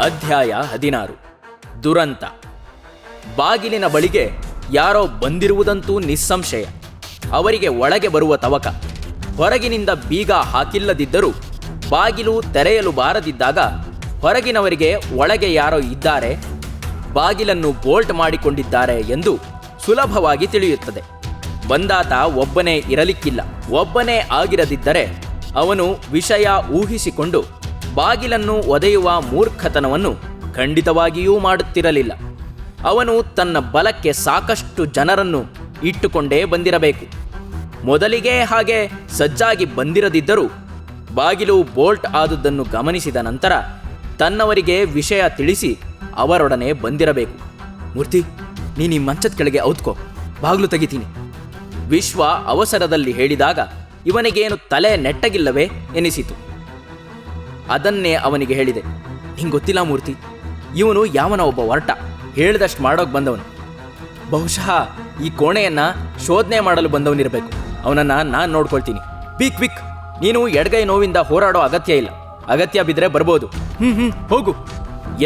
ಅಧ್ಯಾಯ ಹದಿನಾರು. ದುರಂತ. ಬಾಗಿಲಿನ ಬಳಿಗೆ ಯಾರೋ ಬಂದಿರುವುದಂತೂ ನಿಸ್ಸಂಶಯ. ಅವರಿಗೆ ಒಳಗೆ ಬರುವ ತವಕ. ಹೊರಗಿನಿಂದ ಬೀಗ ಹಾಕಿಲ್ಲದಿದ್ದರೂ ಬಾಗಿಲು ತೆರೆಯಲು ಬಾರದಿದ್ದಾಗ ಹೊರಗಿನವರಿಗೆ ಒಳಗೆ ಯಾರೋ ಇದ್ದಾರೆ, ಬಾಗಿಲನ್ನು ಬೋಲ್ಟ್ ಮಾಡಿಕೊಂಡಿದ್ದಾರೆ ಎಂದು ಸುಲಭವಾಗಿ ತಿಳಿಯುತ್ತದೆ. ಬಂದಾತ ಒಬ್ಬನೇ ಇರಲಿಕ್ಕಿಲ್ಲ. ಒಬ್ಬನೇ ಆಗಿರದಿದ್ದರೆ ಅವನು ವಿಷಯ ಊಹಿಸಿಕೊಂಡು ಬಾಗಿಲನ್ನು ಒದೆಯುವ ಮೂರ್ಖತನವನ್ನು ಖಂಡಿತವಾಗಿಯೂ ಮಾಡುತ್ತಿರಲಿಲ್ಲ. ಅವನು ತನ್ನ ಬಲಕ್ಕೆ ಸಾಕಷ್ಟು ಜನರನ್ನು ಇಟ್ಟುಕೊಂಡೇ ಬಂದಿರಬೇಕು. ಮೊದಲಿಗೆ ಹಾಗೆ ಸಜ್ಜಾಗಿ ಬಂದಿರದಿದ್ದರೂ, ಬಾಗಿಲು ಬೋಲ್ಟ್ ಆದುದನ್ನು ಗಮನಿಸಿದ ನಂತರ ತನ್ನವರಿಗೆ ವಿಷಯ ತಿಳಿಸಿ ಅವರೊಡನೆ ಬಂದಿರಬೇಕು. ಮೂರ್ತಿ, ನೀನು ಈ ಮಂಚದ ಕೆಳಗೆ ಔತ್ಕೋ, ಬಾಗಿಲು ತೆಗಿತೀನಿ. ವಿಶ್ವ ಅವಸರದಲ್ಲಿ ಹೇಳಿದಾಗ, ಇವನಿಗೇನು ತಲೆ ನೆಟ್ಟಗಿಲ್ಲವೇ ಎನಿಸಿತು. ಅದನ್ನೇ ಅವನಿಗೆ ಹೇಳಿದೆ. ಹಿಂಗ್ ಗೊತ್ತಿಲ್ಲ ಮೂರ್ತಿ, ಇವನು ಯಾವನ ಒಬ್ಬ ಹೊರಟ ಹೇಳಿದಷ್ಟು ಮಾಡೋಕೆ ಬಂದವನು. ಬಹುಶಃ ಈ ಕೋಣೆಯನ್ನ ಶೋಧನೆ ಮಾಡಲು ಬಂದವನಿರಬೇಕು. ಅವನನ್ನ ನಾನು ನೋಡ್ಕೊಳ್ತೀನಿ. ಕ್ವಿಕ್ ಕ್ವಿಕ್ ನೀನು ಎಡಗೈ ನೋವಿಂದ ಹೋರಾಡೋ ಅಗತ್ಯ ಇಲ್ಲ. ಅಗತ್ಯ ಬಿದ್ದರೆ ಬರ್ಬೋದು. ಹ್ಮ್ ಹ್ಮ್, ಹೋಗು,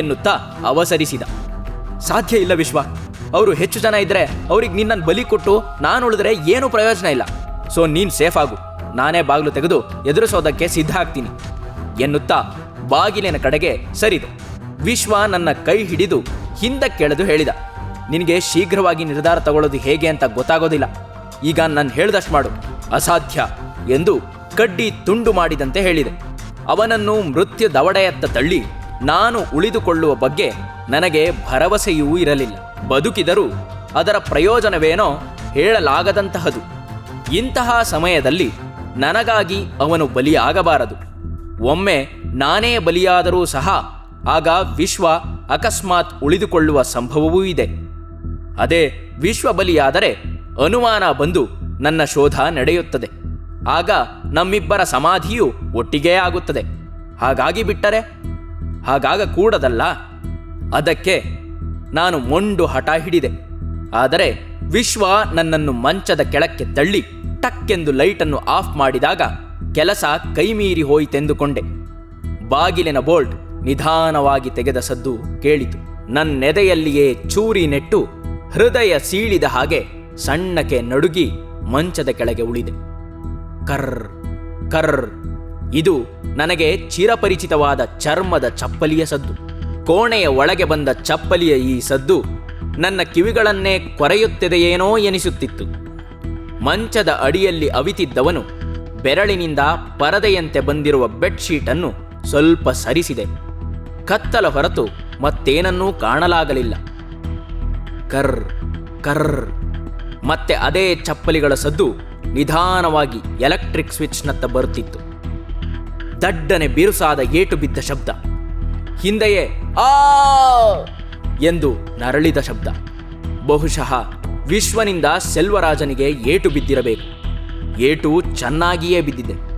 ಎನ್ನುತ್ತಾ ಅವಸರಿಸಿದ. ಸಾಧ್ಯ ಇಲ್ಲ ವಿಶ್ವ. ಅವರು ಹೆಚ್ಚು ಜನ ಇದ್ರೆ ಅವ್ರಿಗೆ ನಿನ್ನನ್ನು ಬಲಿ ಕೊಟ್ಟು ನಾನು ಉಳಿದ್ರೆ ಏನೂ ಪ್ರಯೋಜನ ಇಲ್ಲ. ಸೊ ನೀನು ಸೇಫ್ ಆಗು. ನಾನೇ ಬಾಗಿಲು ತೆಗೆದು ಎದುರಿಸೋದಕ್ಕೆ ಸಿದ್ಧ ಆಗ್ತೀನಿ. ಎನ್ನುತ್ತಾ ಬಾಗಿಲಿನ ಕಡೆಗೆ ಸರಿದು. ವಿಶ್ವ ನನ್ನ ಕೈ ಹಿಡಿದು ಹಿಂದಕ್ಕೆಳೆದು ಹೇಳಿದ, ನಿನಗೆ ಶೀಘ್ರವಾಗಿ ನಿರ್ಧಾರ ತಗೊಳ್ಳೋದು ಹೇಗೆ ಅಂತ ಗೊತ್ತಾಗೋದಿಲ್ಲ. ಈಗ ನಾನು ಹೇಳ್ದಷ್ಟು ಮಾಡು. ಅಸಾಧ್ಯ ಎಂದು ಕಡ್ಡಿ ತುಂಡು ಮಾಡಿದಂತೆ ಹೇಳಿದೆ. ಅವನನ್ನು ಮೃತ್ಯು ದವಡೆಯತ್ತ ತಳ್ಳಿ ನಾನು ಉಳಿದುಕೊಳ್ಳುವ ಬಗ್ಗೆ ನನಗೆ ಭರವಸೆಯೂ ಇರಲಿಲ್ಲ. ಬದುಕಿದರೂ ಅದರ ಪ್ರಯೋಜನವೇನೋ ಹೇಳಲಾಗದಂತಹದು. ಇಂತಹ ಸಮಯದಲ್ಲಿ ನನಗಾಗಿ ಅವನು ಬಲಿಯಾಗಬಾರದು. ಒಮ್ಮೆ ನಾನೇ ಬಲಿಯಾದರೂ ಸಹ ಆಗ ವಿಶ್ವ ಅಕಸ್ಮಾತ್ ಉಳಿದುಕೊಳ್ಳುವ ಸಂಭವವೂ ಇದೆ. ಅದೇ ವಿಶ್ವ ಬಲಿಯಾದರೆ ಅನುಮಾನ ಬಂದು ನನ್ನ ಶೋಧ ನಡೆಯುತ್ತದೆ. ಆಗ ನಮ್ಮಿಬ್ಬರ ಸಮಾಧಿಯು ಒಟ್ಟಿಗೇ ಆಗುತ್ತದೆ. ಹಾಗಾಗಿ ಬಿಟ್ಟರೆ? ಹಾಗಾಗ ಕೂಡದಲ್ಲ. ಅದಕ್ಕೆ ನಾನು ಮೊಂಡು ಹಠ ಹಿಡಿದೆ. ಆದರೆ ವಿಶ್ವ ನನ್ನನ್ನು ಮಂಚದ ಕೆಳಕ್ಕೆ ತಳ್ಳಿ ಟಕ್ಕೆಂದು ಲೈಟನ್ನು ಆಫ್ ಮಾಡಿದಾಗ ಕೆಲಸ ಕೈಮೀರಿ ಹೋಯಿತೆಂದುಕೊಂಡೆ ಬಾಗಿಲಿನ ಬೋಲ್ಟ್ ನಿಧಾನವಾಗಿ ತೆಗೆದ ಸದ್ದು ಕೇಳಿತು. ನನ್ನೆದೆಯಲ್ಲಿಯೇ ಚೂರಿ ನೆಟ್ಟು ಹೃದಯ ಸೀಳಿದ ಹಾಗೆ ಸಣ್ಣಕ್ಕೆ ನಡುಗಿ ಮಂಚದ ಕೆಳಗೆ ಉಳಿದೆ. ಕರ್ ಕರ್, ಇದು ನನಗೆ ಚಿರಪರಿಚಿತವಾದ ಚರ್ಮದ ಚಪ್ಪಲಿಯ ಸದ್ದು. ಕೋಣೆಯ ಒಳಗೆ ಬಂದ ಚಪ್ಪಲಿಯ ಈ ಸದ್ದು ನನ್ನ ಕಿವಿಗಳನ್ನೇ ಕೊರೆಯುತ್ತಿದೆಯೇನೋ ಎನಿಸುತ್ತಿತ್ತು. ಮಂಚದ ಅಡಿಯಲ್ಲಿ ಅವಿತಿದ್ದವನು ಬೆರಳಿನಿಂದ ಪರದೆಯಂತೆ ಬಂದಿರುವ ಬೆಡ್ಶೀಟನ್ನು ಸ್ವಲ್ಪ ಸರಿಸಿದೆ. ಕತ್ತಲ ಹೊರತು ಮತ್ತೇನನ್ನೂ ಕಾಣಲಾಗಲಿಲ್ಲ. ಕರ್ ಕರ್. ಮತ್ತೆ ಅದೇ ಚಪ್ಪಲಿಗಳ ಸದ್ದು ನಿಧಾನವಾಗಿ ಎಲೆಕ್ಟ್ರಿಕ್ ಸ್ವಿಚ್ನತ್ತ ಬರುತ್ತಿತ್ತು. ದಡ್ಡನೆ ಬಿರುಸಾದ ಏಟು ಬಿದ್ದ ಶಬ್ದ. ಹಿಂದೆಯೇ ಆ ಎಂದು ನರಳಿದ ಶಬ್ದ. ಬಹುಶಃ ವಿಶ್ವನಿಂದ ಸೆಲ್ವರಾಜನಿಗೆ ಏಟು ಬಿದ್ದಿರಬೇಕು. ಏಟು ಚೆನ್ನಾಗಿಯೇ ಬಿದ್ದಿದೆ.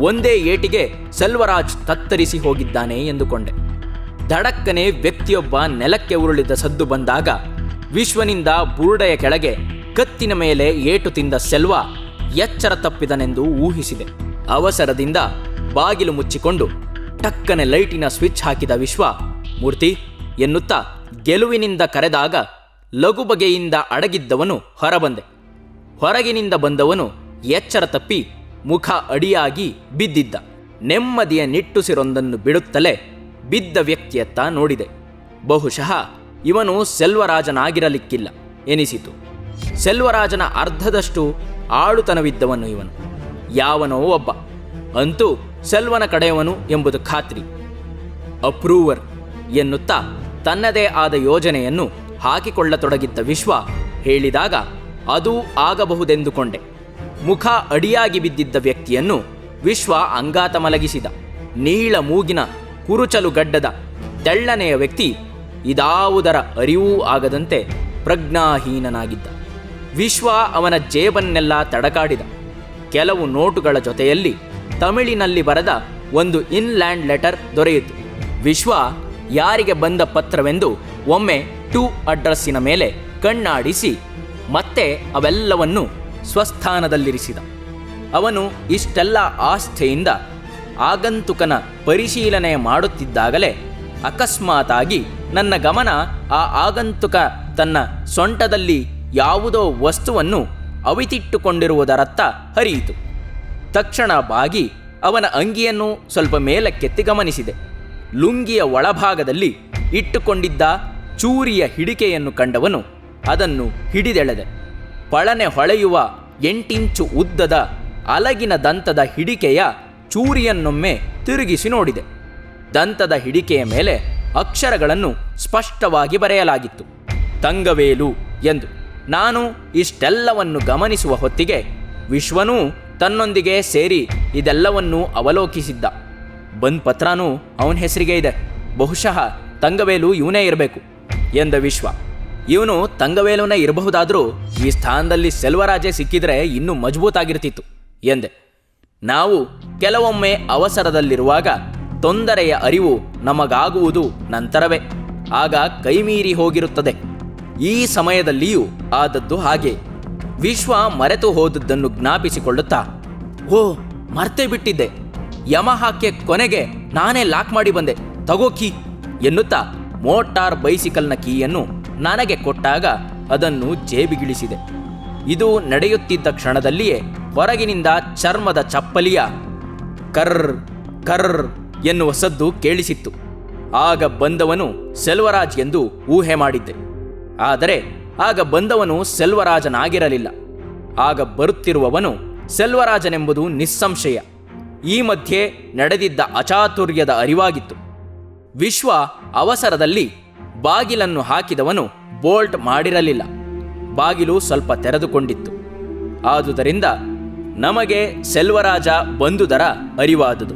ಒಂದೇ ಏಟಿಗೆ ಸೆಲ್ವರಾಜ್ ತತ್ತರಿಸಿ ಹೋಗಿದ್ದಾನೆ ಎಂದುಕೊಂಡೆ. ದಡಕ್ಕನೆ ವ್ಯಕ್ತಿಯೊಬ್ಬ ನೆಲಕ್ಕೆ ಉರುಳಿದ ಸದ್ದು ಬಂದಾಗ ವಿಶ್ವನಿಂದ ಬುರುಡೆಯ ಕೆಳಗೆ ಕತ್ತಿನ ಮೇಲೆ ಏಟು ತಿಂದ ಸೆಲ್ವ ಎಚ್ಚರ ತಪ್ಪಿದನೆಂದು ಊಹಿಸಿದೆ. ಅವಸರದಿಂದ ಬಾಗಿಲು ಮುಚ್ಚಿಕೊಂಡು ಟಕ್ಕನೆ ಲೈಟಿನ ಸ್ವಿಚ್ ಹಾಕಿದ ವಿಶ್ವ, ಮೂರ್ತಿ, ಎನ್ನುತ್ತಾ ಗೆಲುವಿನಿಂದ ಕರೆದಾಗ ಲಘು ಬಗೆಯಿಂದ ಅಡಗಿದ್ದವನು ಹೊರಬಂದೆ. ಹೊರಗಿನಿಂದ ಬಂದವನು ಎಚ್ಚರ ತಪ್ಪಿ ಮುಖ ಅಡಿಯಾಗಿ ಬಿದ್ದಿದ್ದ. ನೆಮ್ಮದಿಯ ನಿಟ್ಟುಸಿರೊಂದನ್ನು ಬಿಡುತ್ತಲೇ ಬಿದ್ದ ವ್ಯಕ್ತಿಯತ್ತ ನೋಡಿದೆ. ಬಹುಶಃ ಇವನು ಸೆಲ್ವರಾಜನಾಗಿರಲಿಕ್ಕಿಲ್ಲ ಎನಿಸಿತು. ಸೆಲ್ವರಾಜನ ಅರ್ಧದಷ್ಟು ಆಳುತನವಿದ್ದವನು ಇವನು. ಯಾವನೋ ಒಬ್ಬ. ಅಂತೂ ಸೆಲ್ವನ ಕಡೆಯವನು ಎಂಬುದು ಖಾತ್ರಿ. ಅಪ್ರೂವರ್ ಎನ್ನುತ್ತಾ ತನ್ನದೇ ಆದ ಯೋಜನೆಯನ್ನು ಹಾಕಿಕೊಳ್ಳತೊಡಗಿದ್ದ ವಿಶ್ವ ಹೇಳಿದಾಗ, ಅದೂ ಆಗಬಹುದೆಂದುಕೊಂಡೆ. ಮುಖ ಅಡಿಯಾಗಿ ಬಿದ್ದಿದ್ದ ವ್ಯಕ್ತಿಯನ್ನು ವಿಶ್ವ ಅಂಗಾತ ಮಲಗಿಸಿದ. ನೀಳ ಮೂಗಿನ ಕುರುಚಲು ಗಡ್ಡದ ತೆಳ್ಳನೆಯ ವ್ಯಕ್ತಿ ಇದಾವುದರ ಅರಿವೂ ಆಗದಂತೆ ಪ್ರಜ್ಞಾಹೀನನಾಗಿದ್ದ. ವಿಶ್ವ ಅವನ ಜೇಬನ್ನೆಲ್ಲ ತಡಕಾಡಿದ. ಕೆಲವು ನೋಟುಗಳ ಜೊತೆಯಲ್ಲಿ ತಮಿಳಿನಲ್ಲಿ ಬರೆದ ಒಂದು ಇನ್ಲ್ಯಾಂಡ್ ಲೆಟರ್ ದೊರೆಯಿತು. ವಿಶ್ವ ಯಾರಿಗೆ ಬಂದ ಪತ್ರವೆಂದು ಒಮ್ಮೆ ಟು ಅಡ್ರೆಸ್ಸಿನ ಮೇಲೆ ಕಣ್ಣಾಡಿಸಿ ಮತ್ತೆ ಅವೆಲ್ಲವನ್ನು ಸ್ವಸ್ಥಾನದಲ್ಲಿರಿಸಿದ. ಅವನು ಇಷ್ಟೆಲ್ಲ ಆಸ್ಥೆಯಿಂದ ಆಗಂತುಕನ ಪರಿಶೀಲನೆ ಮಾಡುತ್ತಿದ್ದಾಗಲೇ ಅಕಸ್ಮಾತಾಗಿ ನನ್ನ ಗಮನ ಆ ಆಗಂತುಕ ತನ್ನ ಸೊಂಟದಲ್ಲಿ ಯಾವುದೋ ವಸ್ತುವನ್ನು ಅವಿತಿಟ್ಟುಕೊಂಡಿರುವುದರತ್ತ ಹರಿಯಿತು. ತಕ್ಷಣ ಬಾಗಿ ಅವನ ಅಂಗಿಯನ್ನು ಸ್ವಲ್ಪ ಮೇಲಕ್ಕೆತ್ತಿ ಗಮನಿಸಿದೆ. ಲುಂಗಿಯ ಒಳಭಾಗದಲ್ಲಿ ಇಟ್ಟುಕೊಂಡಿದ್ದ ಚೂರಿಯ ಹಿಡಿಕೆಯನ್ನು ಕಂಡವನು ಅದನ್ನು ಹಿಡಿದೆಳೆದೆ. ಪಳನೆ ಹೊಳೆಯುವ ಎಂಟಿಂಚು ಉದ್ದದ ಅಲಗಿನ ದಂತದ ಹಿಡಿಕೆಯ ಚೂರಿಯನ್ನೊಮ್ಮೆ ತಿರುಗಿಸಿ ನೋಡಿದೆ. ದಂತದ ಹಿಡಿಕೆಯ ಮೇಲೆ ಅಕ್ಷರಗಳನ್ನು ಸ್ಪಷ್ಟವಾಗಿ ಬರೆಯಲಾಗಿತ್ತು. ತಂಗವೇಲು ಎಂದು. ನಾನು ಇಷ್ಟೆಲ್ಲವನ್ನು ಗಮನಿಸುವ ಹೊತ್ತಿಗೆ ವಿಶ್ವನೂ ತನ್ನೊಂದಿಗೆ ಸೇರಿ ಇದೆಲ್ಲವನ್ನೂ ಅವಲೋಕಿಸಿದ್ದ. ಬಂದ್ ಪತ್ರನೂ ಅವನ ಹೆಸರಿಗೆ ಇದೆ. ಬಹುಶಃ ತಂಗವೇಲು ಇವನೇ ಇರಬೇಕು ಎಂದ ವಿಶ್ವ. ಇವನು ತಂಗವೇಲುವನ ಇರಬಹುದಾದರೂ ಈ ಸ್ಥಾನದಲ್ಲಿ ಸೆಲ್ವರಾಜೆ ಸಿಕ್ಕಿದ್ರೆ ಇನ್ನೂ ಮಜಬೂತಾಗಿರ್ತಿತ್ತು ಎಂದೆ. ನಾವು ಕೆಲವೊಮ್ಮೆ ಅವಸರದಲ್ಲಿರುವಾಗ ತೊಂದರೆಯ ಅರಿವು ನಮಗಾಗುವುದು ನಂತರವೇ. ಆಗ ಕೈಮೀರಿ ಹೋಗಿರುತ್ತದೆ. ಈ ಸಮಯದಲ್ಲಿಯೂ ಆದದ್ದು ಹಾಗೆ. ವಿಶ್ವ ಮರೆತು ಹೋದದ್ದನ್ನು ಜ್ಞಾಪಿಸಿಕೊಳ್ಳುತ್ತಾ ಓ ಮರ್ತೇ ಬಿಟ್ಟಿದ್ದೆ. ಯಮಹಾಕ್ಕೆ ಕೊನೆಗೆ ನಾನೇ ಲಾಕ್ ಮಾಡಿ ಬಂದೆ. ತಗೋ ಕೀ ಎನ್ನುತ್ತಾ ಮೋಟಾರ್ ಬೈಸಿಕಲ್ನ ಕೀಯನ್ನು ನನಗೆ ಕೊಟ್ಟಾಗ ಅದನ್ನು ಜೇಬಿಗಿಳಿಸಿದೆ. ಇದು ನಡೆಯುತ್ತಿದ್ದ ಕ್ಷಣದಲ್ಲಿಯೇ ಹೊರಗಿನಿಂದ ಚರ್ಮದ ಚಪ್ಪಲಿಯ ಕರ್ರ್ ಕರ್ರ್ ಎನ್ನುವ ಸದ್ದು ಕೇಳಿಸಿತ್ತು. ಆಗ ಬಂದವನು ಸೆಲ್ವರಾಜ್ ಎಂದು ಊಹೆ ಮಾಡಿದ್ದೆ. ಆದರೆ ಆಗ ಬಂದವನು ಸೆಲ್ವರಾಜನಾಗಿರಲಿಲ್ಲ. ಆಗ ಬರುತ್ತಿರುವವನು ಸೆಲ್ವರಾಜನೆಂಬುದು ನಿಸ್ಸಂಶಯ. ಈ ಮಧ್ಯೆ ನಡೆದಿದ್ದ ಅಚಾತುರ್ಯದ ಅರಿವಾಗಿತ್ತು. ವಿಶ್ವ ಅವಸರದಲ್ಲಿ ಬಾಗಿಲನ್ನು ಹಾಕಿದವನು ಬೋಲ್ಟ್ ಮಾಡಿರಲಿಲ್ಲ. ಬಾಗಿಲು ಸ್ವಲ್ಪ ತೆರೆದುಕೊಂಡಿತ್ತು. ಆದುದರಿಂದ ನಮಗೆ ಸೆಲ್ವರಾಜ ಬಂದುದರ ಅರಿವಾದುದು.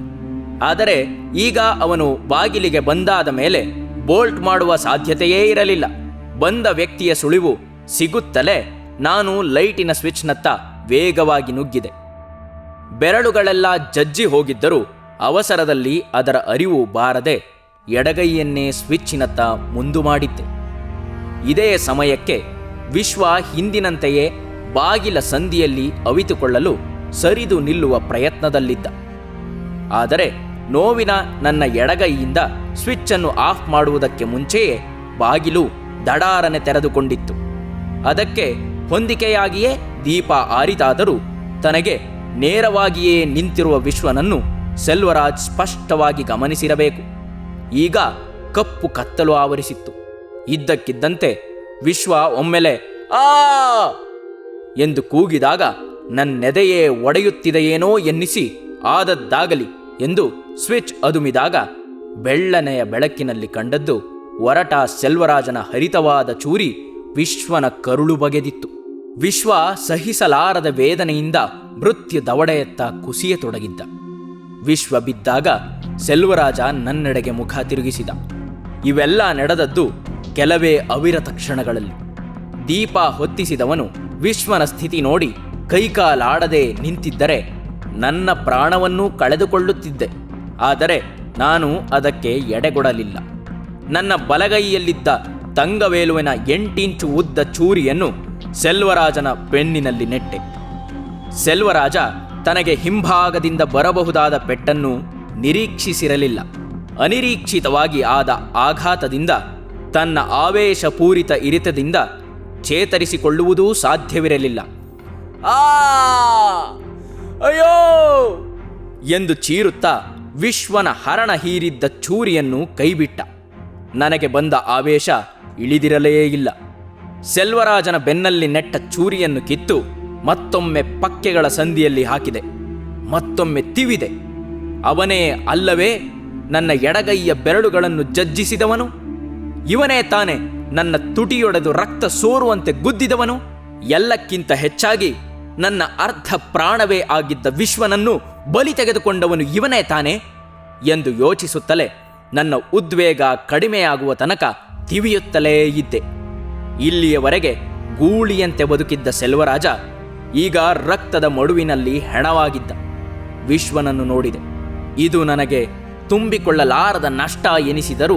ಆದರೆ ಈಗ ಅವನು ಬಾಗಿಲಿಗೆ ಬಂದಾದ ಮೇಲೆ ಬೋಲ್ಟ್ ಮಾಡುವ ಸಾಧ್ಯತೆಯೇ ಇರಲಿಲ್ಲ. ಬಂದ ವ್ಯಕ್ತಿಯ ಸುಳಿವು ಸಿಗುತ್ತಲೇ ನಾನು ಲೈಟಿನ ಸ್ವಿಚ್ನತ್ತ ವೇಗವಾಗಿ ನುಗ್ಗಿದೆ. ಬೆರಳುಗಳೆಲ್ಲ ಜಜ್ಜಿ ಹೋಗಿದ್ದರೂ ಅವಸರದಲ್ಲಿ ಅದರ ಅರಿವು ಬಾರದೆ ಎಡಗೈಯನ್ನೇ ಸ್ವಿಚ್ಚಿನತ್ತ ಮುಂದು ಮಾಡಿದ್ದೆ. ಇದೇ ಸಮಯಕ್ಕೆ ವಿಶ್ವ ಹಿಂದಿನಂತೆಯೇ ಬಾಗಿಲ ಸಂದಿಯಲ್ಲಿ ಅವಿತುಕೊಳ್ಳಲು ಸರಿದು ನಿಲ್ಲುವ ಪ್ರಯತ್ನದಲ್ಲಿದ್ದ. ಆದರೆ ನೋವಿನ ನನ್ನ ಎಡಗೈಯಿಂದ ಸ್ವಿಚ್ಚನ್ನು ಆಫ್ ಮಾಡುವುದಕ್ಕೆ ಮುಂಚೆಯೇ ಬಾಗಿಲು ದಡಾರನೆ ತೆರೆದುಕೊಂಡಿತ್ತು. ಅದಕ್ಕೆ ಹೊಂದಿಕೆಯಾಗಿಯೇ ದೀಪ ಆರಿತಾದರೂ ತನಗೆ ನೇರವಾಗಿಯೇ ನಿಂತಿರುವ ವಿಶ್ವನನ್ನು ಸೆಲ್ವರಾಜ್ ಸ್ಪಷ್ಟವಾಗಿ ಗಮನಿಸಿರಬೇಕು. ಈಗ ಕಪ್ಪು ಕತ್ತಲು ಆವರಿಸಿತ್ತು. ಇದ್ದಕ್ಕಿದ್ದಂತೆ ವಿಶ್ವ ಒಮ್ಮೆಲೆ ಆ! ಎಂದು ಕೂಗಿದಾಗ ನನ್ನೆದೆಯೇ ಒಡೆಯುತ್ತಿದೆಯೇನೋ ಎನ್ನಿಸಿ ಆದದ್ದಾಗಲಿ ಎಂದು ಸ್ವಿಚ್ ಅದುಮಿದಾಗ ಬೆಳ್ಳನೆಯ ಬೆಳಕಿನಲ್ಲಿ ಕಂಡದ್ದು ಒರಟ ಸೆಲ್ವರಾಜನ ಹರಿತವಾದ ಚೂರಿ ವಿಶ್ವನ ಕರುಳು ಬಗೆದಿತ್ತು. ವಿಶ್ವ ಸಹಿಸಲಾರದ ವೇದನೆಯಿಂದ ಮೃತ್ಯು ದವಡೆಯತ್ತ ಕುಸಿಯತೊಡಗಿದ್ದ. ವಿಶ್ವ ಬಿದ್ದಾಗ ಸೆಲ್ವರಾಜ ನನ್ನೆಡೆಗೆ ಮುಖ ತಿರುಗಿಸಿದ. ಇವೆಲ್ಲ ನಡೆದದ್ದು ಕೆಲವೇ ಅವಿರತ ಕ್ಷಣಗಳಲ್ಲಿ. ದೀಪ ಹೊತ್ತಿಸಿದವನು ವಿಶ್ವನ ಸ್ಥಿತಿ ನೋಡಿ ಕೈಕಾಲಾಡದೆ ನಿಂತಿದ್ದರೆ ನನ್ನ ಪ್ರಾಣವನ್ನೂ ಕಳೆದುಕೊಳ್ಳುತ್ತಿದ್ದೆ. ಆದರೆ ನಾನು ಅದಕ್ಕೆ ಎಡೆಗೊಡಲಿಲ್ಲ. ನನ್ನ ಬಲಗೈಯಲ್ಲಿದ್ದ ತಂಗವೇಲುವಿನ ಎಂಟಿಂಚು ಉದ್ದ ಚೂರಿಯನ್ನು ಸೆಲ್ವರಾಜನ ಬೆನ್ನಿನಲ್ಲಿ ನೆಟ್ಟೆ. ಸೆಲ್ವರಾಜ ತನಗೆ ಹಿಂಭಾಗದಿಂದ ಬರಬಹುದಾದ ಪೆಟ್ಟನ್ನು ನಿರೀಕ್ಷಿಸಿರಲಿಲ್ಲ. ಅನಿರೀಕ್ಷಿತವಾಗಿ ಆದ ಆಘಾತದಿಂದ ತನ್ನ ಆವೇಶಪೂರಿತ ಇರಿತದಿಂದ ಚೇತರಿಸಿಕೊಳ್ಳುವುದೂ ಸಾಧ್ಯವಿರಲಿಲ್ಲ. ಆ! ಅಯ್ಯೋ! ಎಂದು ಚೀರುತ್ತಾ ವಿಶ್ವನ ಹರಣ ಹೀರಿದ್ದ ಚೂರಿಯನ್ನು ಕೈಬಿಟ್ಟ. ನನಗೆ ಬಂದ ಆವೇಶ ಇಳಿದಿರಲೇ ಇಲ್ಲ. ಸೆಲ್ವರಾಜನ ಬೆನ್ನಲ್ಲಿ ನೆಟ್ಟ ಚೂರಿಯನ್ನು ಕಿತ್ತು ಮತ್ತೊಮ್ಮೆ ಪಕ್ಕೆಗಳ ಸಂದಿಯಲ್ಲಿ ಹಾಕಿದೆ. ಮತ್ತೊಮ್ಮೆ ತಿವಿದೆ. ಅವನೇ ಅಲ್ಲವೇ, ನನ್ನ ಎಡಗೈಯ ಬೆರಳುಗಳನ್ನು ಜಜ್ಜಿಸಿದವನು? ಇವನೇ ತಾನೆ ನನ್ನ ತುಟಿಯೊಡೆದು ರಕ್ತ ಸೋರುವಂತೆ ಗುದ್ದಿದವನು? ಎಲ್ಲಕ್ಕಿಂತ ಹೆಚ್ಚಾಗಿ ನನ್ನ ಅರ್ಧ ಪ್ರಾಣವೇ ಆಗಿದ್ದ ವಿಶ್ವನನ್ನು ಬಲಿ ತೆಗೆದುಕೊಂಡವನು ಇವನೇ ತಾನೆ? ಎಂದು ಯೋಚಿಸುತ್ತಲೇ ನನ್ನ ಉದ್ವೇಗ ಕಡಿಮೆಯಾಗುವ ತನಕ ತಿವಿಯುತ್ತಲೇ ಇದ್ದೆ. ಇಲ್ಲಿಯವರೆಗೆ ಗೂಳಿಯಂತೆ ಬದುಕಿದ್ದ ಸೆಲ್ವರಾಜ ಈಗ ರಕ್ತದ ಮಡುವಿನಲ್ಲಿ ಹೆಣವಾಗಿದ್ದ. ವಿಶ್ವನನ್ನು ನೋಡಿದೆ. ಇದು ನನಗೆ ತುಂಬಿಕೊಳ್ಳಲಾರದ ನಷ್ಟ ಎನಿಸಿದರೂ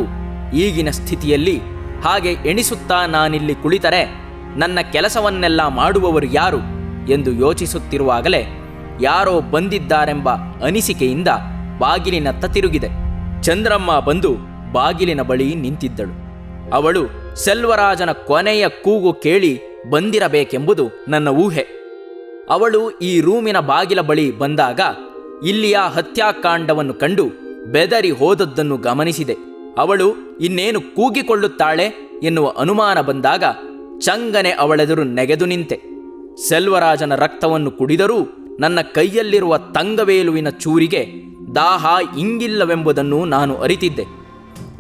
ಈಗಿನ ಸ್ಥಿತಿಯಲ್ಲಿ ಹಾಗೆ ಎಣಿಸುತ್ತಾ ನಾನಿಲ್ಲಿ ಕುಳಿತರೆ ನನ್ನ ಕೆಲಸವನ್ನೆಲ್ಲ ಮಾಡುವವರು ಯಾರು ಎಂದು ಯೋಚಿಸುತ್ತಿರುವಾಗಲೇ ಯಾರೋ ಬಂದಿದ್ದಾರೆಂಬ ಅನಿಸಿಕೆಯಿಂದ ಬಾಗಿಲಿನತ್ತ ತಿರುಗಿದೆ. ಚಂದ್ರಮ್ಮ ಬಂದು ಬಾಗಿಲಿನ ಬಳಿ ನಿಂತಿದ್ದಳು. ಅವಳು ಸೆಲ್ವರಾಜನ ಕೊನೆಯ ಕೂಗು ಕೇಳಿ ಬಂದಿರಬೇಕೆಂಬುದು ನನ್ನ ಊಹೆ. ಅವಳು ಈ ರೂಮಿನ ಬಾಗಿಲ ಬಳಿ ಬಂದಾಗ ಇಲ್ಲಿಯ ಹತ್ಯಾಕಾಂಡವನ್ನು ಕಂಡು ಬೆದರಿ ಹೋದದ್ದನ್ನು ಗಮನಿಸಿದೆ. ಅವಳು ಇನ್ನೇನು ಕೂಗಿಕೊಳ್ಳುತ್ತಾಳೆ ಎನ್ನುವ ಅನುಮಾನ ಬಂದಾಗ ಚಂಗನೆ ಅವಳೆದುರು ನೆಗೆದು ನಿಂತೆ. ಸೆಲ್ವರಾಜನ ರಕ್ತವನ್ನು ಕುಡಿದರೂ ನನ್ನ ಕೈಯಲ್ಲಿರುವ ತಂಗವೇಲುವಿನ ಚೂರಿಗೆ ದಾಹ ಇಂಗಿಲ್ಲವೆಂಬುದನ್ನು ನಾನು ಅರಿತಿದ್ದೆ.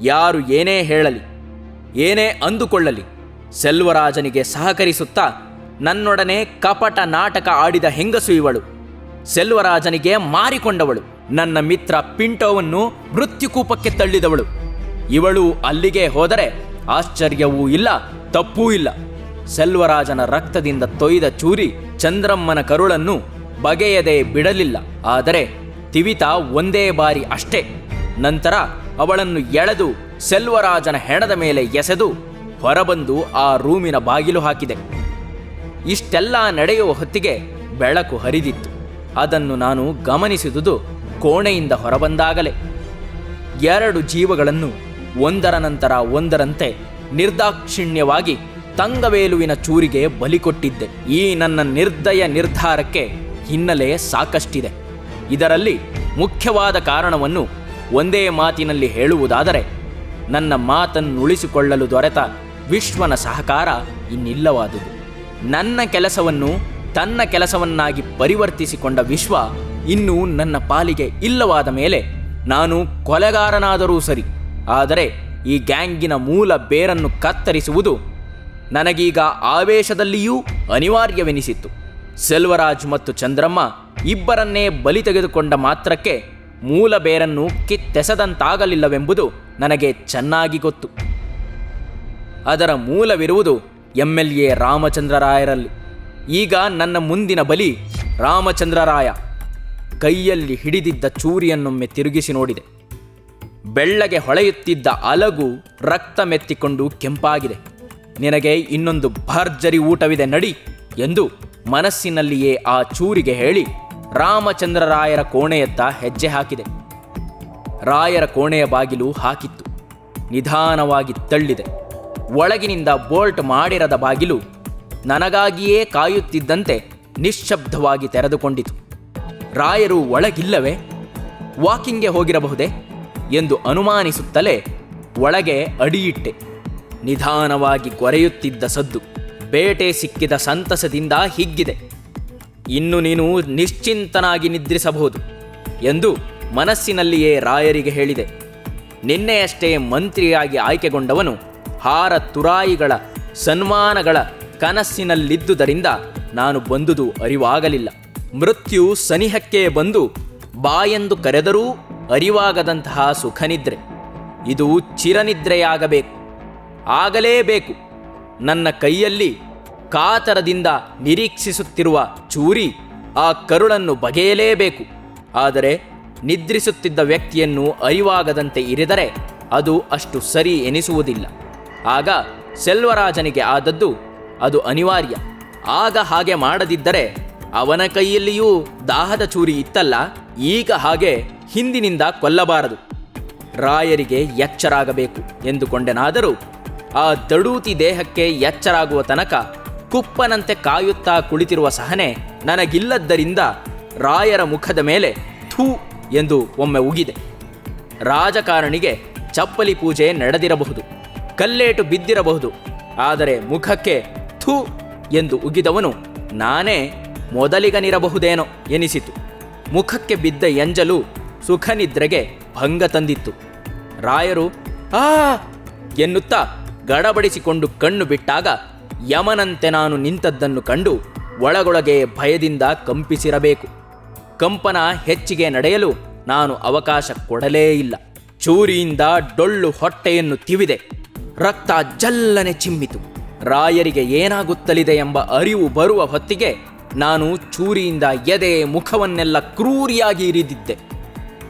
ಯಾರು ಏನೇ ಹೇಳಲಿ, ಏನೇ ಅಂದುಕೊಳ್ಳಲಿ, ಸೆಲ್ವರಾಜನಿಗೆ ಸಹಕರಿಸುತ್ತಾ ನನ್ನೊಡನೆ ಕಪಟ ನಾಟಕ ಆಡಿದ ಹೆಂಗಸು ಇವಳು. ಸೆಲ್ವರಾಜನಿಗೆ ಮಾರಿಕೊಂಡವಳು. ನನ್ನ ಮಿತ್ರ ಪಿಂಟೋವನ್ನು ಮೃತ್ಯುಕೂಪಕ್ಕೆ ತಳ್ಳಿದವಳು. ಇವಳು ಅಲ್ಲಿಗೆ ಹೋದರೆ ಆಶ್ಚರ್ಯವೂ ಇಲ್ಲ, ತಪ್ಪೂ ಇಲ್ಲ. ಸೆಲ್ವರಾಜನ ರಕ್ತದಿಂದ ತೊಯ್ದ ಚೂರಿ ಚಂದ್ರಮ್ಮನ ಕರುಳನ್ನು ಬಗೆಯದೆ ಬಿಡಲಿಲ್ಲ. ಆದರೆ ತಿವಿತ ಒಂದೇ ಬಾರಿ ಅಷ್ಟೇ. ನಂತರ ಅವಳನ್ನು ಎಳೆದು ಸೆಲ್ವರಾಜನ ಹೆಣದ ಮೇಲೆ ಎಸೆದು ಹೊರಬಂದು ಆ ರೂಮಿನ ಬಾಗಿಲು ಹಾಕಿದೆ. ಇಷ್ಟೆಲ್ಲ ನಡೆಯುವ ಹೊತ್ತಿಗೆ ಬೆಳಕು ಹರಿದಿತ್ತು. ಅದನ್ನು ನಾನು ಗಮನಿಸಿದುದು ಕೋಣೆಯಿಂದ ಹೊರಬಂದಾಗಲೇ. ಎರಡು ಜೀವಗಳನ್ನು ಒಂದರ ನಂತರ ಒಂದರಂತೆ ನಿರ್ದಾಕ್ಷಿಣ್ಯವಾಗಿ ತಂಗವೇಲುವಿನ ಚೂರಿಗೆ ಬಲಿಕೊಟ್ಟಿದ್ದೆ ಈ ನನ್ನ ನಿರ್ದಯ ನಿರ್ಧಾರಕ್ಕೆ ಹಿನ್ನೆಲೆ ಸಾಕಷ್ಟಿದೆ. ಇದರಲ್ಲಿ ಮುಖ್ಯವಾದ ಕಾರಣವನ್ನು ಒಂದೇ ಮಾತಿನಲ್ಲಿ ಹೇಳುವುದಾದರೆ, ನನ್ನ ಮಾತನ್ನು ಉಳಿಸಿಕೊಳ್ಳಲು ದೊರೆತ ವಿಶ್ವನ ಸಹಕಾರ ಇನ್ನಿಲ್ಲವಾದುದು. ನನ್ನ ಕೆಲಸವನ್ನು ತನ್ನ ಕೆಲಸವನ್ನಾಗಿ ಪರಿವರ್ತಿಸಿಕೊಂಡ ವಿಶ್ವ ಇನ್ನೂ ನನ್ನ ಪಾಲಿಗೆ ಇಲ್ಲವಾದ ಮೇಲೆ ನಾನು ಕೊಲೆಗಾರನಾದರೂ ಸರಿ. ಆದರೆ ಈ ಗ್ಯಾಂಗಿನ ಮೂಲ ಬೇರನ್ನು ಕತ್ತರಿಸುವುದು ನನಗೀಗ ಆವೇಶದಲ್ಲಿಯೂ ಅನಿವಾರ್ಯವೆನಿಸಿತ್ತು. ಸೆಲ್ವರಾಜ್ ಮತ್ತು ಚಂದ್ರಮ್ಮ ಇಬ್ಬರನ್ನೇ ಬಲಿ ತೆಗೆದುಕೊಂಡ ಮಾತ್ರಕ್ಕೆ ಮೂಲ ಬೇರನ್ನು ಕಿತ್ತೆಸದಂತಾಗಲಿಲ್ಲವೆಂಬುದು ನನಗೆ ಚೆನ್ನಾಗಿ ಗೊತ್ತು. ಅದರ ಮೂಲವಿರುವುದು ಎಂ ಎಲ್ ಎ ರಾಮಚಂದ್ರರಾಯರಲ್ಲಿ. ಈಗ ನನ್ನ ಮುಂದಿನ ಬಲಿ ರಾಮಚಂದ್ರರಾಯ. ಕೈಯಲ್ಲಿ ಹಿಡಿದಿದ್ದ ಚೂರಿಯನ್ನೊಮ್ಮೆ ತಿರುಗಿಸಿ ನೋಡಿದೆ. ಬೆಳ್ಳಗೆ ಹೊಳೆಯುತ್ತಿದ್ದ ಅಲಗು ರಕ್ತ ಮೆತ್ತಿಕೊಂಡು ಕೆಂಪಾಗಿದೆ. ನಿನಗೆ ಇನ್ನೊಂದು ಭರ್ಜರಿ ಊಟವಿದೆ ನಡಿ ಎಂದು ಮನಸ್ಸಿನಲ್ಲಿಯೇ ಆ ಚೂರಿಗೆ ಹೇಳಿ ರಾಮಚಂದ್ರರಾಯರ ಕೋಣೆಯತ್ತ ಹೆಜ್ಜೆ ಹಾಕಿದೆ. ರಾಯರ ಕೋಣೆಯ ಬಾಗಿಲು ಹಾಕಿತ್ತು. ನಿಧಾನವಾಗಿ ತಳ್ಳಿದೆ. ಒಳಗಿನಿಂದ ಬೋಲ್ಟ್ ಮಾಡಿರದ ಬಾಗಿಲು ನನಗಾಗಿಯೇ ಕಾಯುತ್ತಿದ್ದಂತೆ ನಿಶ್ಶಬ್ದವಾಗಿ ತೆರೆದುಕೊಂಡಿತು. ರಾಯರು ಒಳಗಿಲ್ಲವೇ? ವಾಕಿಂಗ್ಗೆ ಹೋಗಿರಬಹುದೇ? ಎಂದು ಅನುಮಾನಿಸುತ್ತಲೇ ಒಳಗೆ ಅಡಿಯಿಟ್ಟೆ. ನಿಧಾನವಾಗಿ ಕೊರೆಯುತ್ತಿದ್ದ ಸದ್ದು ಬೇಟೆ ಸಿಕ್ಕಿದ ಸಂತಸದಿಂದ ಹಿಗ್ಗಿದೆ. ಇನ್ನು ನೀನು ನಿಶ್ಚಿಂತನಾಗಿ ನಿದ್ರಿಸಬಹುದು ಎಂದು ಮನಸ್ಸಿನಲ್ಲಿಯೇ ರಾಯರಿಗೆ ಹೇಳಿದೆ. ನಿನ್ನೆಯಷ್ಟೇ ಮಂತ್ರಿಯಾಗಿ ಆಯ್ಕೆಗೊಂಡವನು ಹಾರ ತುರಾಯಿಗಳ ಸನ್ಮಾನಗಳ ಕನಸಿನಲ್ಲಿದ್ದುದರಿಂದ ನಾನು ಬಂದುದು ಅರಿವಾಗಲಿಲ್ಲ. ಮೃತ್ಯು ಸನಿಹಕ್ಕೆ ಬಂದು ಬಾ ಎಂದು ಕರೆದರೂ ಅರಿವಾಗದಂತಹ ಸುಖನಿದ್ರೆ. ಇದು ಚಿರನಿದ್ರೆಯಾಗಬೇಕು. ಆಗಲೇಬೇಕು. ನನ್ನ ಕೈಯಲ್ಲಿ ಕಾತರದಿಂದ ನಿರೀಕ್ಷಿಸುತ್ತಿರುವ ಚೂರಿ ಆ ಕರುಳನ್ನು ಬಗೆಯಲೇಬೇಕು. ಆದರೆ ನಿದ್ರಿಸುತ್ತಿದ್ದ ವ್ಯಕ್ತಿಯನ್ನು ಅರಿವಾಗದಂತೆ ಇರಿದರೆ ಅದು ಅಷ್ಟು ಸರಿ ಎನಿಸುವುದಿಲ್ಲ. ಆಗ ಸೆಲ್ವರಾಜನಿಗೆ ಆದದ್ದು ಅದು ಅನಿವಾರ್ಯ. ಆಗ ಹಾಗೆ ಮಾಡದಿದ್ದರೆ ಅವನ ಕೈಯಲ್ಲಿಯೂ ದಾಹದ ಚೂರಿ ಇತ್ತಲ್ಲ, ಈಗ ಹಾಗೆ ಹಿಂದಿನಿಂದ ಕೊಲ್ಲಬಾರದು. ರಾಯರಿಗೆ ಎಚ್ಚರಾಗಬೇಕು ಎಂದುಕೊಂಡೆನಾದರೂ ಆ ದಡೂತಿ ದೇಹಕ್ಕೆ ಎಚ್ಚರಾಗುವ ತನಕ ಕುಪ್ಪನಂತೆ ಕಾಯುತ್ತಾ ಕುಳಿತಿರುವ ಸಹನೆ ನನಗಿಲ್ಲದ್ದರಿಂದ ರಾಯರ ಮುಖದ ಮೇಲೆ ಥೂ ಎಂದು ಒಮ್ಮೆ ಉಗಿದೆ. ರಾಜಕಾರಣಿಗೆ ಚಪ್ಪಲಿ ಪೂಜೆ ನಡೆದಿರಬಹುದು. ಕಲ್ಲೇಟು ಬಿದ್ದಿರಬಹುದು. ಆದರೆ ಮುಖಕ್ಕೆ ಥೂ ಎಂದು ಉಗಿದವನು ನಾನೇ ಮೊದಲಿಗನಿರಬಹುದೇನೋ ಎನಿಸಿತು. ಮುಖಕ್ಕೆ ಬಿದ್ದ ಎಂಜಲು ಸುಖನಿದ್ರೆಗೆ ಭಂಗ ತಂದಿತ್ತು. ರಾಯರು, ಆ! ಎನ್ನುತ್ತಾ ಗಡಬಡಿಸಿಕೊಂಡು ಕಣ್ಣು ಬಿಟ್ಟಾಗ ಯಮನಂತೆ ನಾನು ನಿಂತದ್ದನ್ನು ಕಂಡು ಒಳಗೊಳಗೆ ಭಯದಿಂದ ಕಂಪಿಸಿರಬೇಕು. ಕಂಪನ ಹೆಚ್ಚಿಗೆ ನಡೆಯಲು ನಾನು ಅವಕಾಶ ಕೊಡಲೇ ಇಲ್ಲ. ಚೂರಿಯಿಂದ ಡೊಳ್ಳು ಹೊಟ್ಟೆಯನ್ನು ತಿವಿದೆ. ರಕ್ತ ಜಲ್ಲನೆ ಚಿಮ್ಮಿತು. ರಾಯರಿಗೆ ಏನಾಗುತ್ತಲಿದೆ ಎಂಬ ಅರಿವು ಬರುವ ಹೊತ್ತಿಗೆ ನಾನು ಚೂರಿಯಿಂದ ಎದೆ ಮುಖವನ್ನೆಲ್ಲ ಕ್ರೂರಿಯಾಗಿ ಇರಿದಿದ್ದೆ.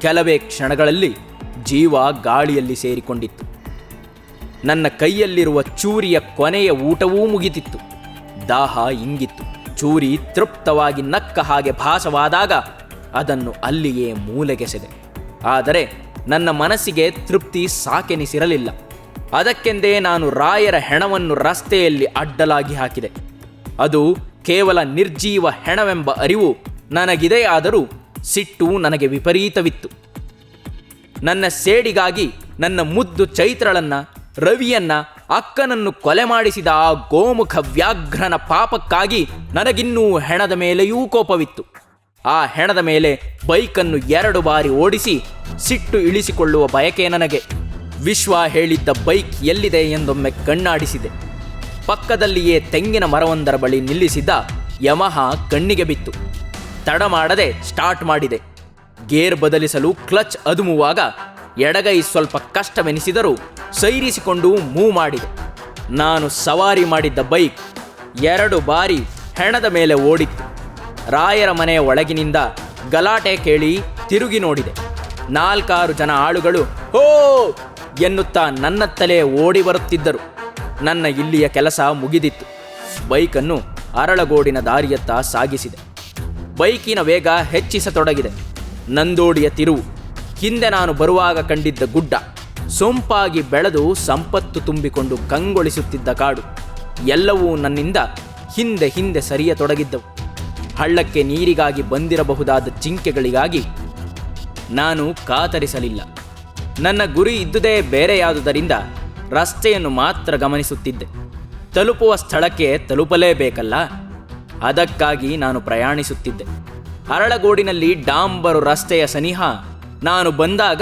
ಕೆಲವೇ ಕ್ಷಣಗಳಲ್ಲಿ ಜೀವ ಗಾಳಿಯಲ್ಲಿ ಸೇರಿಕೊಂಡಿತ್ತು. ನನ್ನ ಕೈಯಲ್ಲಿರುವ ಚೂರಿಯ ಕೊನೆಯ ಊಟವೂ ಮುಗಿತಿತ್ತು ದಾಹ ಇಂಗಿತ್ತು ಚೂರಿ ತೃಪ್ತವಾಗಿ ನಕ್ಕ ಹಾಗೆ ಭಾಸವಾದಾಗ ಅದನ್ನು ಅಲ್ಲಿಯೇ ಮೂಲೆಗೆಸೆದೆ. ಆದರೆ ನನ್ನ ಮನಸ್ಸಿಗೆ ತೃಪ್ತಿ ಸಾಕೆನಿಸಿರಲಿಲ್ಲ. ಅದಕ್ಕೆಂದೇ ನಾನು ರಾಯರ ಹೆಣವನ್ನು ರಸ್ತೆಯಲ್ಲಿ ಅಡ್ಡಲಾಗಿ ಹಾಕಿದೆ. ಅದು ಕೇವಲ ನಿರ್ಜೀವ ಹೆಣವೆಂಬ ಅರಿವು ನನಗಿದೆಯಾದರೂ ಸಿಟ್ಟು ನನಗೆ ವಿಪರೀತವಿತ್ತು. ನನ್ನ ಸೇಡಿಗಾಗಿ ನನ್ನ ಮುದ್ದು ಚೈತ್ರಳನ್ನ, ರವಿಯನ್ನ, ಅಕ್ಕನನ್ನು ಕೊಲೆ ಮಾಡಿಸಿದ ಆ ಗೋಮುಖ ವ್ಯಾಘ್ರನ ಪಾಪಕ್ಕಾಗಿ ನನಗಿನ್ನೂ ಹೆಣದ ಮೇಲೆಯೂ ಕೋಪವಿತ್ತು. ಆ ಹೆಣದ ಮೇಲೆ ಬೈಕನ್ನು ಎರಡು ಬಾರಿ ಓಡಿಸಿ ಸಿಟ್ಟು ಇಳಿಸಿಕೊಳ್ಳುವ ಬಯಕೆ ನನಗೆ. ವಿಶ್ವ ಹೇಳಿದ್ದ ಬೈಕ್ ಎಲ್ಲಿದೆ ಎಂದೊಮ್ಮೆ ಕಣ್ಣಾಡಿಸಿದೆ. ಪಕ್ಕದಲ್ಲಿಯೇ ತೆಂಗಿನ ಮರವೊಂದರ ಬಳಿ ನಿಲ್ಲಿಸಿದ್ದ ಯಮಹ ಕಣ್ಣಿಗೆ ಬಿತ್ತು. ತಡ ಮಾಡದೆ ಸ್ಟಾರ್ಟ್ ಮಾಡಿದೆ. ಗೇರ್ ಬದಲಿಸಲು ಕ್ಲಚ್ ಅದುಮುವಾಗ ಎಡಗೈ ಸ್ವಲ್ಪ ಕಷ್ಟವೆನಿಸಿದರೂ ಸೈರಿಸಿಕೊಂಡು ಮೂವ್ ಮಾಡಿದೆ. ನಾನು ಸವಾರಿ ಮಾಡಿದ್ದ ಬೈಕ್ ಎರಡು ಬಾರಿ ಹೆಣದ ಮೇಲೆ ಓಡಿತ್ತು. ರಾಯರ ಮನೆಯ ಒಳಗಿನಿಂದ ಗಲಾಟೆ ಕೇಳಿ ತಿರುಗಿ ನೋಡಿದೆ. ನಾಲ್ಕಾರು ಜನ ಆಳುಗಳು, ಹೋ ಎನ್ನುತ್ತಾ ತಲೆ ಓಡಿ ಬರುತ್ತಿದ್ದರು ನನ್ನ ಇಲ್ಲಿಯ ಕೆಲಸ ಮುಗಿದಿತ್ತು. ಬೈಕನ್ನು ಅರಳಗೋಡಿನ ದಾರಿಯತ್ತ ಸಾಗಿಸಿದೆ. ಬೈಕಿನ ವೇಗ ಹೆಚ್ಚಿಸತೊಡಗಿದೆ. ನಂದೋಡಿಯ ತಿರುವು. ಹಿಂದೆ ನಾನು ಬರುವಾಗ ಕಂಡಿದ್ದ ಗುಡ್ಡ. ಸೊಂಪಾಗಿ ಬೆಳೆದು ಸಂಪತ್ತು ತುಂಬಿಕೊಂಡು ಕಂಗೊಳಿಸುತ್ತಿದ್ದ ಕಾಡು. ಎಲ್ಲವೂ ನನ್ನಿಂದ ಹಿಂದೆ ಹಿಂದೆ ಸರಿಯತೊಡಗಿದ್ದವು. ಹಳ್ಳಕ್ಕೆ ನೀರಿಗಾಗಿ ಬಂದಿರಬಹುದಾದ ಚಿಂಕೆಗಳಿಗಾಗಿ ನಾನು ಕಾತರಿಸಲಿಲ್ಲ. ನನ್ನ ಗುರಿ ಇದ್ದುದೇ ಬೇರೆಯಾದುದರಿಂದ ರಸ್ತೆಯನ್ನು ಮಾತ್ರ ಗಮನಿಸುತ್ತಿದ್ದೆ. ತಲುಪುವ ಸ್ಥಳಕ್ಕೆ ತಲುಪಲೇಬೇಕಲ್ಲ? ಅದಕ್ಕಾಗಿ ನಾನು ಪ್ರಯಾಣಿಸುತ್ತಿದ್ದೆ. ಅರಳಗೋಡಿನಲ್ಲಿ ಡಾಂಬರು ರಸ್ತೆಯ ಸನಿಹ, ನಾನು ಬಂದಾಗ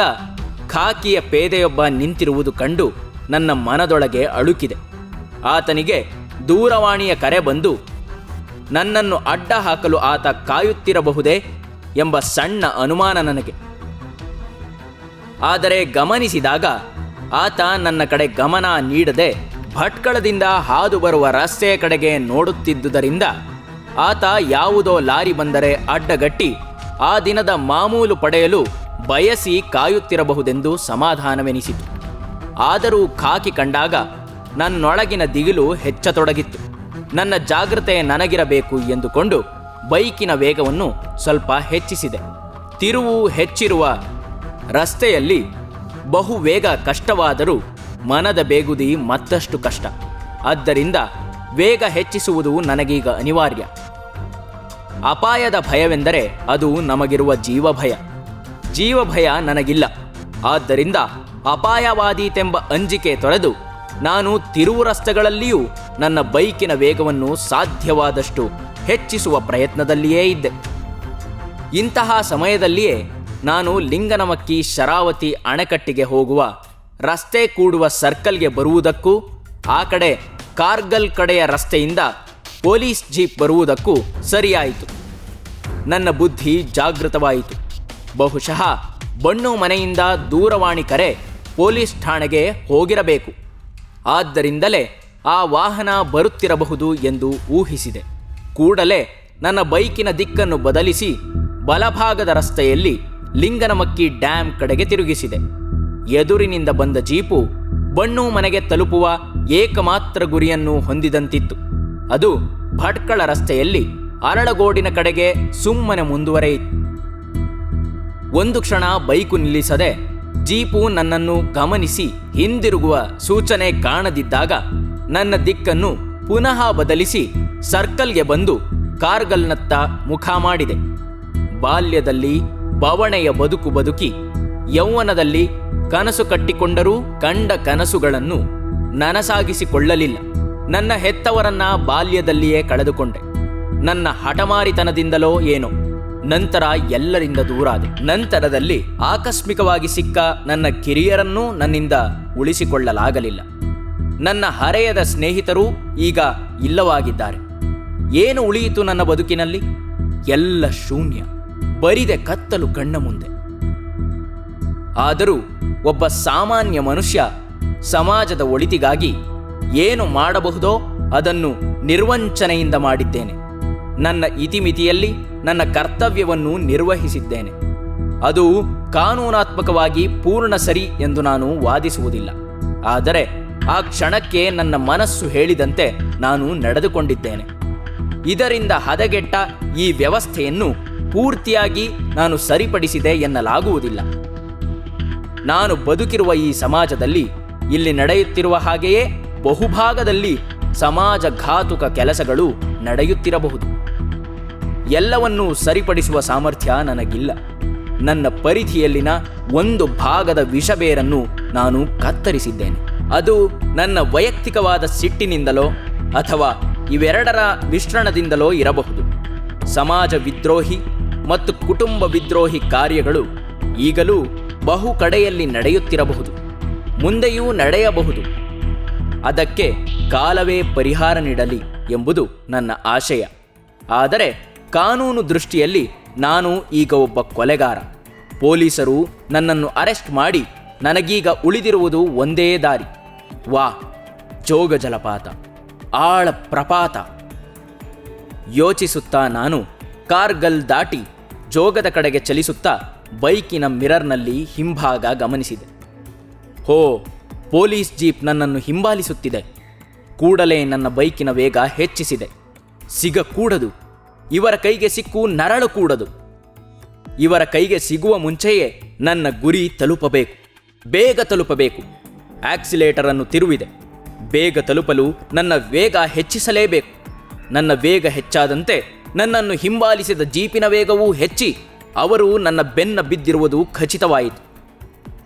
ಖಾಕಿಯ ಪೇದೆಯೊಬ್ಬ ನಿಂತಿರುವುದು ಕಂಡು ನನ್ನ ಮನದೊಳಗೆ ಅಳುಕಿದೆ. ಆತನಿಗೆ ದೂರವಾಣಿಯ ಕರೆ ಬಂದು, ನನ್ನನ್ನು ಅಡ್ಡ ಹಾಕಲು ಆತ ಕಾಯುತ್ತಿರಬಹುದೇ? ಎಂಬ ಸಣ್ಣ ಅನುಮಾನ ನನಗೆ. ಆದರೆ ಗಮನಿಸಿದಾಗ, ಆತ ನನ್ನ ಕಡೆ ಗಮನ ನೀಡದೆ ಭಟ್ಕಳದಿಂದ ಹಾದು ಬರುವ ರಸ್ತೆಯ ಕಡೆಗೆ ನೋಡುತ್ತಿದ್ದುದರಿಂದ ಆತ ಯಾವುದೋ ಲಾರಿ ಬಂದರೆ ಅಡ್ಡಗಟ್ಟಿ ಆ ದಿನದ ಮಾಮೂಲು ಪಡೆಯಲು ಬಯಸಿ ಕಾಯುತ್ತಿರಬಹುದೆಂದು ಸಮಾಧಾನವೆನಿಸಿತು. ಆದರೂ ಖಾಕಿ ಕಂಡಾಗ ನನ್ನೊಳಗಿನ ದಿಗಿಲು ಹೆಚ್ಚತೊಡಗಿತ್ತು. ನನ್ನ ಜಾಗ್ರತೆ ನನಗಿರಬೇಕು ಎಂದುಕೊಂಡು ಬೈಕಿನ ವೇಗವನ್ನು ಸ್ವಲ್ಪ ಹೆಚ್ಚಿಸಿದೆ. ತಿರುವು ಹೆಚ್ಚಿರುವ ರಸ್ತೆಯಲ್ಲಿ ಬಹು ವೇಗ ಕಷ್ಟವಾದರೂ ಮನದ ಬೇಗುದಿ ಮತ್ತಷ್ಟು ಕಷ್ಟ. ಆದ್ದರಿಂದ ವೇಗ ಹೆಚ್ಚಿಸುವುದು ನನಗೀಗ ಅನಿವಾರ್ಯ. ಅಪಾಯದ ಭಯವೆಂದರೆ ಅದು ನಮಗಿರುವ ಜೀವಭಯ. ಜೀವಭಯ ನನಗಿಲ್ಲ. ಆದ್ದರಿಂದ ಅಪಾಯವಾದೀತೆಂಬ ಅಂಜಿಕೆ ತೊರೆದು ನಾನು ತಿರುವು ರಸ್ತೆಗಳಲ್ಲಿಯೂ ನನ್ನ ಬೈಕಿನ ವೇಗವನ್ನು ಸಾಧ್ಯವಾದಷ್ಟು ಹೆಚ್ಚಿಸುವ ಪ್ರಯತ್ನದಲ್ಲಿಯೇ ಇದ್ದೆ. ಇಂತಹ ಸಮಯದಲ್ಲಿಯೇ ನಾನು ಲಿಂಗನಮಕ್ಕಿ ಶರಾವತಿ ಅಣೆಕಟ್ಟಿಗೆ ಹೋಗುವ, ರಸ್ತೆ ಕೂಡುವ ಸರ್ಕಲ್ಗೆ ಬರುವುದಕ್ಕೂ, ಆ ಕಡೆ ಕಾರ್ಗಲ್ ಕಡೆಯ ರಸ್ತೆಯಿಂದ ಪೊಲೀಸ್ ಜೀಪ್ ಬರುವುದಕ್ಕೂ ಸರಿಯಾಯಿತು. ನನ್ನ ಬುದ್ಧಿ ಜಾಗೃತವಾಯಿತು. ಬಹುಶಃ ಬಣ್ಣು ಮನೆಯಿಂದ ದೂರವಾಣಿ ಕರೆ ಪೊಲೀಸ್ ಠಾಣೆಗೆ ಹೋಗಿರಬೇಕು. ಆದ್ದರಿಂದಲೇ ಆ ವಾಹನ ಬರುತ್ತಿರಬಹುದು ಎಂದು ಊಹಿಸಿದೆ. ಕೂಡಲೇ ನನ್ನ ಬೈಕಿನ ದಿಕ್ಕನ್ನು ಬದಲಿಸಿ ಬಲಭಾಗದ ರಸ್ತೆಯಲ್ಲಿ ಲಿಂಗನಮಕ್ಕಿ ಡ್ಯಾಂ ಕಡೆಗೆ ತಿರುಗಿಸಿದೆ. ಎದುರಿನಿಂದ ಬಂದ ಜೀಪು ಬಣ್ಣು ಮನೆಗೆ ತಲುಪುವ ಏಕಮಾತ್ರ ಗುರಿಯನ್ನು ಹೊಂದಿದಂತಿತ್ತು. ಅದು ಭಟ್ಕಳ ರಸ್ತೆಯಲ್ಲಿ ಅರಳಗೋಡಿನ ಕಡೆಗೆ ಸುಮ್ಮನೆ ಮುಂದುವರೆಯಿತು. ಒಂದು ಕ್ಷಣ ಬೈಕು ನಿಲ್ಲಿಸದೆ ಜೀಪು ನನ್ನನ್ನು ಗಮನಿಸಿ ಹಿಂದಿರುಗುವ ಸೂಚನೆ ಕಾಣದಿದ್ದಾಗ ನನ್ನ ದಿಕ್ಕನ್ನು ಪುನಃ ಬದಲಿಸಿ ಸರ್ಕಲ್ಗೆ ಬಂದು ಕಾರ್ಗಲ್ನತ್ತ ಮುಖ ಮಾಡಿದೆ. ಬಾಲ್ಯದಲ್ಲಿ ಬವಣೆಯ ಬದುಕು ಬದುಕಿ, ಯೌವನದಲ್ಲಿ ಕನಸು ಕಟ್ಟಿಕೊಂಡರೂ ಕಂಡ ಕನಸುಗಳನ್ನು ನನಸಾಗಿಸಿಕೊಳ್ಳಲಿಲ್ಲ. ನನ್ನ ಹೆತ್ತವರನ್ನ ಬಾಲ್ಯದಲ್ಲಿಯೇ ಕಳೆದುಕೊಂಡೆ. ನನ್ನ ಹಠಮಾರಿತನದಿಂದಲೋ ಏನೋ, ನಂತರ ಎಲ್ಲರಿಂದ ದೂರಾದೆ. ನಂತರದಲ್ಲಿ ಆಕಸ್ಮಿಕವಾಗಿ ಸಿಕ್ಕ ನನ್ನ ಕಿರಿಯರನ್ನೂ ನನ್ನಿಂದ ಉಳಿಸಿಕೊಳ್ಳಲಾಗಲಿಲ್ಲ. ನನ್ನ ಹರೆಯದ ಸ್ನೇಹಿತರೂ ಈಗ ಇಲ್ಲವಾಗಿದ್ದಾರೆ. ಏನು ಉಳಿಯಿತು ನನ್ನ ಬದುಕಿನಲ್ಲಿ? ಎಲ್ಲ ಶೂನ್ಯ. ಬರಿದೆ ಕತ್ತಲು ಕಣ್ಣ ಮುಂದೆ. ಆದರೂ ಒಬ್ಬ ಸಾಮಾನ್ಯ ಮನುಷ್ಯ ಸಮಾಜದ ಒಳಿತಿಗಾಗಿ ಏನು ಮಾಡಬಹುದೋ ಅದನ್ನು ನಿರ್ವಂಚನೆಯಿಂದ ಮಾಡಿದ್ದೇನೆ. ನನ್ನ ಇತಿಮಿತಿಯಲ್ಲಿ ನನ್ನ ಕರ್ತವ್ಯವನ್ನು ನಿರ್ವಹಿಸಿದ್ದೇನೆ. ಅದು ಕಾನೂನಾತ್ಮಕವಾಗಿ ಪೂರ್ಣ ಸರಿ ಎಂದು ನಾನು ವಾದಿಸುವುದಿಲ್ಲ. ಆದರೆ ಆ ಕ್ಷಣಕ್ಕೆ ನನ್ನ ಮನಸ್ಸು ಹೇಳಿದಂತೆ ನಾನು ನಡೆದುಕೊಂಡಿದ್ದೇನೆ. ಇದರಿಂದ ಹದಗೆಟ್ಟ ಈ ವ್ಯವಸ್ಥೆಯನ್ನು ಪೂರ್ತಿಯಾಗಿ ನಾನು ಸರಿಪಡಿಸಿದೆ ಎನ್ನಲಾಗುವುದಿಲ್ಲ. ನಾನು ಬದುಕಿರುವ ಈ ಸಮಾಜದಲ್ಲಿ ಇಲ್ಲಿ ನಡೆಯುತ್ತಿರುವ ಹಾಗೆಯೇ ಬಹುಭಾಗದಲ್ಲಿ ಸಮಾಜಘಾತುಕ ಕೆಲಸಗಳು ನಡೆಯುತ್ತಿರಬಹುದು. ಎಲ್ಲವನ್ನೂ ಸರಿಪಡಿಸುವ ಸಾಮರ್ಥ್ಯ ನನಗಿಲ್ಲ. ನನ್ನ ಪರಿಧಿಯಲ್ಲಿನ ಒಂದು ಭಾಗದ ವಿಷಬೇರನ್ನು ನಾನು ಕತ್ತರಿಸಿದ್ದೇನೆ. ಅದು ನನ್ನ ವೈಯಕ್ತಿಕವಾದ ಸಿಟ್ಟಿನಿಂದಲೋ ಅಥವಾ ಇವೆರಡರ ಮಿಶ್ರಣದಿಂದಲೋ ಇರಬಹುದು. ಸಮಾಜ ವಿದ್ರೋಹಿ ಮತ್ತು ಕುಟುಂಬ ವಿದ್ರೋಹಿ ಕಾರ್ಯಗಳು ಈಗಲೂ ಬಹು ಕಡೆಯಲ್ಲಿ ನಡೆಯುತ್ತಿರಬಹುದು, ಮುಂದೆಯೂ ನಡೆಯಬಹುದು. ಅದಕ್ಕೆ ಕಾಲವೇ ಪರಿಹಾರ ನೀಡಲಿ ಎಂಬುದು ನನ್ನ ಆಶಯ. ಆದರೆ ಕಾನೂನು ದೃಷ್ಟಿಯಲ್ಲಿ ನಾನು ಈಗ ಒಬ್ಬ ಕೊಲೆಗಾರ. ಪೊಲೀಸರು ನನ್ನನ್ನು ಅರೆಸ್ಟ್ ಮಾಡಿ ನನಗೀಗ ಉಳಿದಿರುವುದು ಒಂದೇ ದಾರಿ. ವಾ, ಜೋಗ ಜಲಪಾತ, ಆಳ ಪ್ರಪಾತ. ಯೋಚಿಸುತ್ತಾ ನಾನು ಕಾರ್ಗಲ್ ದಾಟಿ ಜೋಗದ ಕಡೆಗೆ ಚಲಿಸುತ್ತಾ ಬೈಕಿನ ಮಿರರ್ನಲ್ಲಿ ಹಿಂಭಾಗ ಗಮನಿಸಿದೆ. ಹೋ, ಪೊಲೀಸ್ ಜೀಪ್ ನನ್ನನ್ನು ಹಿಂಬಾಲಿಸುತ್ತಿದೆ. ಕೂಡಲೇ ನನ್ನ ಬೈಕಿನ ವೇಗ ಹೆಚ್ಚಿಸಿದೆ. ಸಿಗಕೂಡದು ಇವರ ಕೈಗೆ ಸಿಕ್ಕು ನರಳು ಕೂಡದು. ಇವರ ಕೈಗೆ ಸಿಗುವ ಮುಂಚೆಯೇ ನನ್ನ ಗುರಿ ತಲುಪಬೇಕು. ಬೇಗ ತಲುಪಬೇಕು. ಆಕ್ಸಿಲೇಟರ್ ಅನ್ನು ತಿರುವಿದೆ. ಬೇಗ ತಲುಪಲು ನನ್ನ ವೇಗ ಹೆಚ್ಚಿಸಲೇಬೇಕು. ನನ್ನ ವೇಗ ಹೆಚ್ಚಾದಂತೆ ನನ್ನನ್ನು ಹಿಂಬಾಲಿಸಿದ ಜೀಪಿನ ವೇಗವೂ ಹೆಚ್ಚಿ, ಅವರು ನನ್ನ ಬೆನ್ನ ಬಿದ್ದಿರುವುದು ಖಚಿತವಾಯಿತು.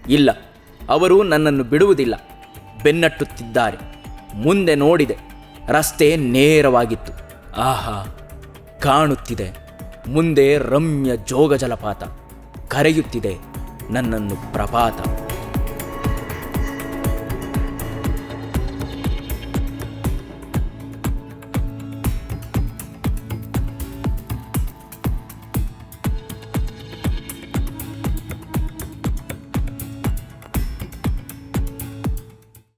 ಇಲ್ಲ, ಅವರು ನನ್ನನ್ನು ಬಿಡುವುದಿಲ್ಲ. ಬೆನ್ನಟ್ಟುತ್ತಿದ್ದಾರೆ. ಮುಂದೆ ನೋಡಿದೆ, ರಸ್ತೆ ನೇರವಾಗಿತ್ತು. ಆಹಾ, ಕಾಣುತ್ತಿದೆ. ಮುಂದೆ ರಮ್ಯ ಜೋಗ ಜಲಪಾತ ಕರೆಯುತ್ತಿದೆ, ನನ್ನನ್ನು ಪ್ರಪಾತ.